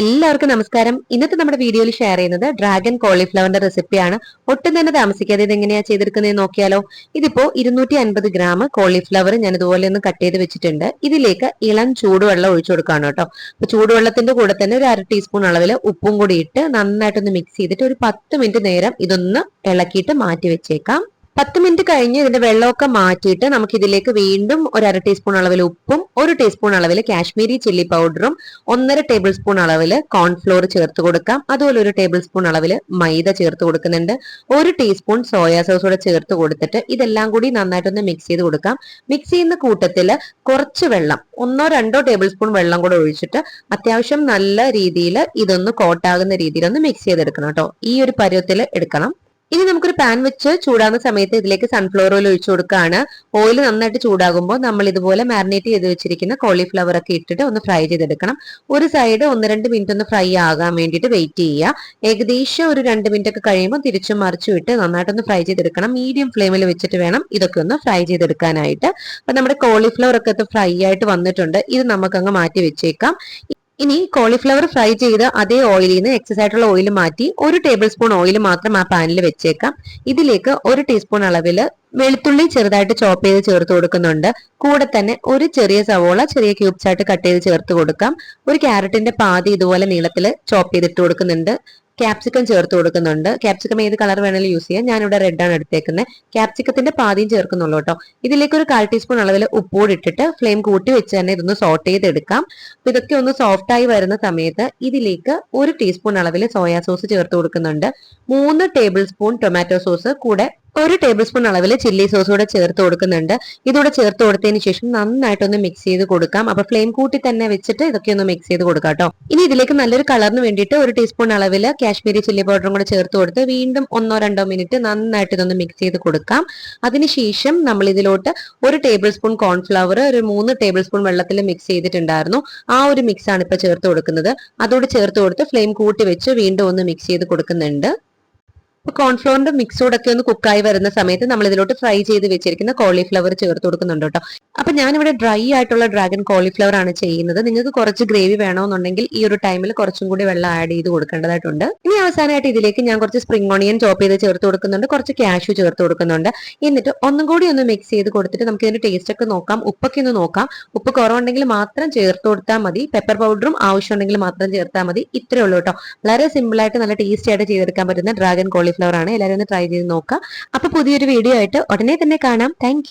എല്ലാവർക്കും നമസ്കാരം. ഇന്നത്തെ നമ്മുടെ വീഡിയോയിൽ ഷെയർ ചെയ്യുന്നത് ഡ്രാഗൺ കോളിഫ്ലവറിന്റെ റെസിപ്പിയാണ് ഒട്ടും തന്നെ താമസിക്കാതെ ഇത് എങ്ങനെയാ ചെയ്തെടുക്കുന്നത് നോക്കിയാലോ. ഇതിപ്പോ ഇരുന്നൂറ്റി അൻപത് ഗ്രാം കോളിഫ്ലവർ ഞാൻ ഇതുപോലെ ഒന്ന് കട്ട് ചെയ്ത് വെച്ചിട്ടുണ്ട്. ഇതിലേക്ക് ഇളം ചൂടുവെള്ളം ഒഴിച്ചു കൊടുക്കാണ് കേട്ടോ. അപ്പൊ ചൂടുവെള്ളത്തിന്റെ കൂടെ തന്നെ ഒരു അര ടീസ്പൂൺ അളവിൽ ഉപ്പും കൂടി ഇട്ട് നന്നായിട്ടൊന്ന് മിക്സ് ചെയ്തിട്ട് ഒരു പത്ത് മിനിറ്റ് നേരം ഇതൊന്ന് ഇളക്കിയിട്ട് മാറ്റി വെച്ചേക്കാം. പത്ത് മിനിറ്റ് കഴിഞ്ഞ് ഇതിന്റെ വെള്ളമൊക്കെ മാറ്റിയിട്ട് നമുക്ക് ഇതിലേക്ക് വീണ്ടും ഒരു അര ടീസ്പൂൺ അളവിൽ ഉപ്പും ഒരു ടീസ്പൂൺ അളവിൽ കാശ്മീരി ചില്ലി പൗഡറും ഒന്നര ടേബിൾ സ്പൂൺ അളവിൽ കോൺഫ്ലോർ ചേർത്ത് കൊടുക്കാം. അതുപോലെ ഒരു ടേബിൾ സ്പൂൺ അളവിൽ മൈദ ചേർത്ത് കൊടുക്കുന്നുണ്ട്. ഒരു ടീസ്പൂൺ സോയാ സോസ് കൂടെ ചേർത്ത് കൊടുത്തിട്ട് ഇതെല്ലാം കൂടി നന്നായിട്ടൊന്ന് മിക്സ് ചെയ്ത് കൊടുക്കാം. മിക്സ് ചെയ്യുന്ന കൂട്ടത്തിൽ കുറച്ച് വെള്ളം ഒന്നോ രണ്ടോ ടേബിൾ സ്പൂൺ വെള്ളം കൂടെ ഒഴിച്ചിട്ട് അത്യാവശ്യം നല്ല രീതിയിൽ ഇതൊന്ന് കോട്ടാകുന്ന രീതിയിൽ ഒന്ന് മിക്സ് ചെയ്തെടുക്കണം കേട്ടോ. ഈ ഒരു പരുവത്തിൽ എടുക്കണം. ഇനി നമുക്കൊരു പാൻ വെച്ച് ചൂടാകുന്ന സമയത്ത് ഇതിലേക്ക് സൺഫ്ലവർ ഓയിൽ ഒഴിച്ചു കൊടുക്കുകയാണ്. ഓയിൽ നന്നായിട്ട് ചൂടാകുമ്പോൾ നമ്മൾ ഇതുപോലെ മാരിനേറ്റ് ചെയ്ത് വെച്ചിരിക്കുന്ന കോളിഫ്ലവർ ഒക്കെ ഇട്ടിട്ട് ഒന്ന് ഫ്രൈ ചെയ്തെടുക്കണം. ഒരു സൈഡ് ഒന്ന് രണ്ട് മിനിറ്റ് ഒന്ന് ഫ്രൈ ആകാൻ വേണ്ടിയിട്ട് വെയിറ്റ് ചെയ്യുക. ഏകദേശം ഒരു രണ്ട് മിനിറ്റ് ഒക്കെ കഴിയുമ്പോൾ തിരിച്ചും മറിച്ചും ഇട്ട് നന്നായിട്ടൊന്ന് ഫ്രൈ ചെയ്തെടുക്കണം. മീഡിയം ഫ്ലെയിമിൽ വെച്ചിട്ട് വേണം ഇതൊക്കെ ഒന്ന് ഫ്രൈ ചെയ്തെടുക്കാനായിട്ട്. അപ്പൊ നമ്മുടെ കോളിഫ്ലവർ ഒക്കെ ഫ്രൈ ആയിട്ട് വന്നിട്ടുണ്ട്. ഇത് നമുക്കങ്ങ് മാറ്റി വെച്ചേക്കാം. ഇനി കോളിഫ്ലവർ ഫ്രൈ ചെയ്ത് അതേ ഓയിലിൽ നിന്ന് എക്സസ് ആയിട്ടുള്ള ഓയിൽ മാറ്റി ഒരു ടേബിൾ സ്പൂൺ ഓയിൽ മാത്രം ആ പാനിൽ വെച്ചേക്കാം. ഇതിലേക്ക് ഒരു ടീസ്പൂൺ അളവിൽ വെളുത്തുള്ളി ചെറുതായിട്ട് ചോപ്പ് ചെയ്ത് ചേർത്ത് കൊടുക്കുന്നുണ്ട്. കൂടെ തന്നെ ഒരു ചെറിയ സവോള ചെറിയ ക്യൂബ്സ് ആയിട്ട് കട്ട് ചെയ്ത് ചേർത്ത് കൊടുക്കാം. ഒരു ക്യാരറ്റിന്റെ പാതി ഇതുപോലെ നീളത്തിൽ ചോപ്പ് ചെയ്തിട്ട് കൊടുക്കുന്നുണ്ട്. ക്യാപ്സിക്കം ചേർത്ത് കൊടുക്കുന്നുണ്ട്. ക്യാപ്സിക്കം ഏത് കളർ വേണമെങ്കിലും യൂസ് ചെയ്യാം. ഞാനിവിടെ റെഡ് ആണ് എടുത്തേക്കുന്നത് ക്യാപ്സിക്കത്തിന്റെ പാതിയും ചേർക്കുന്നുള്ളൂ കേട്ടോ. ഇതിലേക്ക് ഒരു കാൽ ടീസ്പൂൺ അളവിൽ ഉപ്പൂടി ഇട്ടിട്ട് ഫ്ലെയിം കൂട്ടി വെച്ച് തന്നെ ഇതൊന്ന് സോട്ട് ചെയ്തെടുക്കാം. അപ്പൊ ഇതൊക്കെ ഒന്ന് സോഫ്റ്റ് ആയി വരുന്ന സമയത്ത് ഇതിലേക്ക് ഒരു ടീസ്പൂൺ അളവിൽ സോയാ സോസ് ചേർത്ത് കൊടുക്കുന്നുണ്ട്. മൂന്ന് ടേബിൾ സ്പൂൺ ടൊമാറ്റോ സോസ് കൂടെ ഒരു ടേബിൾ സ്പൂൺ അളവിൽ ചില്ലി സോസ് കൂടെ ചേർത്ത് കൊടുക്കുന്നുണ്ട്. ഇതുകൂടെ ചേർത്ത് കൊടുത്തതിന് ശേഷം നന്നായിട്ടൊന്ന് മിക്സ് ചെയ്ത് കൊടുക്കാം. അപ്പൊ ഫ്ലെയിം കൂട്ടി തന്നെ വെച്ചിട്ട് ഇതൊക്കെ ഒന്ന് മിക്സ് ചെയ്ത് കൊടുക്കാം കേട്ടോ. ഇനി ഇതിലേക്ക് നല്ലൊരു കളറിന് വേണ്ടിയിട്ട് ഒരു ടീസ്പൂൺ അളവിൽ കാശ്മീരി ചില്ലി പൗഡറും കൂടെ ചേർത്ത് കൊടുത്ത് വീണ്ടും ഒന്നോ രണ്ടോ മിനിറ്റ് നന്നായിട്ട് ഇതൊന്ന് മിക്സ് ചെയ്ത് കൊടുക്കാം. അതിനുശേഷം നമ്മൾ ഇതിലോട്ട് ഒരു ടേബിൾ സ്പൂൺ കോൺഫ്ലവർ ഒരു മൂന്ന് ടേബിൾ സ്പൂൺ വെള്ളത്തിൽ മിക്സ് ചെയ്തിട്ടുണ്ടായിരുന്നു. ആ ഒരു മിക്സ് ആണ് ഇപ്പൊ ചേർത്ത് കൊടുക്കുന്നത്. അതോട് ചേർത്ത് കൊടുത്ത് ഫ്ലെയിം കൂട്ടി വെച്ച് വീണ്ടും ഒന്ന് മിക്സ് ചെയ്ത് കൊടുക്കുന്നുണ്ട്. അപ്പൊ കോൺഫ്ലോറിന്റെ മിക്സോടൊക്കെ ഒന്ന് കുക്കായി വരുന്ന സമയത്ത് നമ്മൾ ഇതിലോട്ട് ഫ്രൈ ചെയ്ത് വെച്ചിരിക്കുന്ന കോളിഫ്ലവർ ചേർത്ത് കൊടുക്കുന്നുണ്ട് കേട്ടോ. അപ്പൊ ഞാനിവിടെ ഡ്രൈ ആയിട്ടുള്ള ഡ്രാഗൺ കോളിഫ്ലവർ ആണ് ചെയ്യുന്നത്. നിങ്ങൾക്ക് കുറച്ച് ഗ്രേവി വേണമെന്നുണ്ടെങ്കിൽ ഈ ഒരു ടൈമിൽ കുറച്ചും കൂടി വെള്ളം ആഡ് ചെയ്ത് കൊടുക്കേണ്ടതായിട്ടുണ്ട്. ഇനി അവസാനമായിട്ട് ഇതിലേക്ക് ഞാൻ കുറച്ച് സ്പ്രിംഗ് ഓണിയൻ ചോപ്പ് ചെയ്ത് ചേർത്ത് കൊടുക്കുന്നുണ്ട്. കുറച്ച് ക്യാഷു ചേർത്ത് കൊടുക്കുന്നുണ്ട്. എന്നിട്ട് ഒന്നും കൂടി ഒന്ന് മിക്സ് ചെയ്ത് കൊടുത്തിട്ട് നമുക്ക് ഇതിന്റെ ടേസ്റ്റ് ഒക്കെ നോക്കാം. ഉപ്പൊക്കെ ഒന്ന് നോക്കാം. ഉപ്പ് കുറവുണ്ടെങ്കിൽ മാത്രം ചേർത്ത് കൊടുത്താൽ മതി. പെപ്പർ പൗഡറും ആവശ്യമുണ്ടെങ്കിൽ മാത്രം ചേർത്താൽ മതി. ഇത്രേ ഉള്ളൂ കേട്ടോ. വളരെ സിമ്പിൾ ആയിട്ട് നല്ല ടേസ്റ്റി ആയിട്ട് ചെയ്തെടുക്കാൻ പറ്റുന്ന ഡ്രാഗൺ കോളിഫ്ലവർ ആണ് എല്ലാവരും ഒന്ന് ട്രൈ ചെയ്ത് നോക്കാം അപ്പൊ പുതിയൊരു വീഡിയോ ആയിട്ട് ഉടനെ തന്നെ കാണാം. താങ്ക്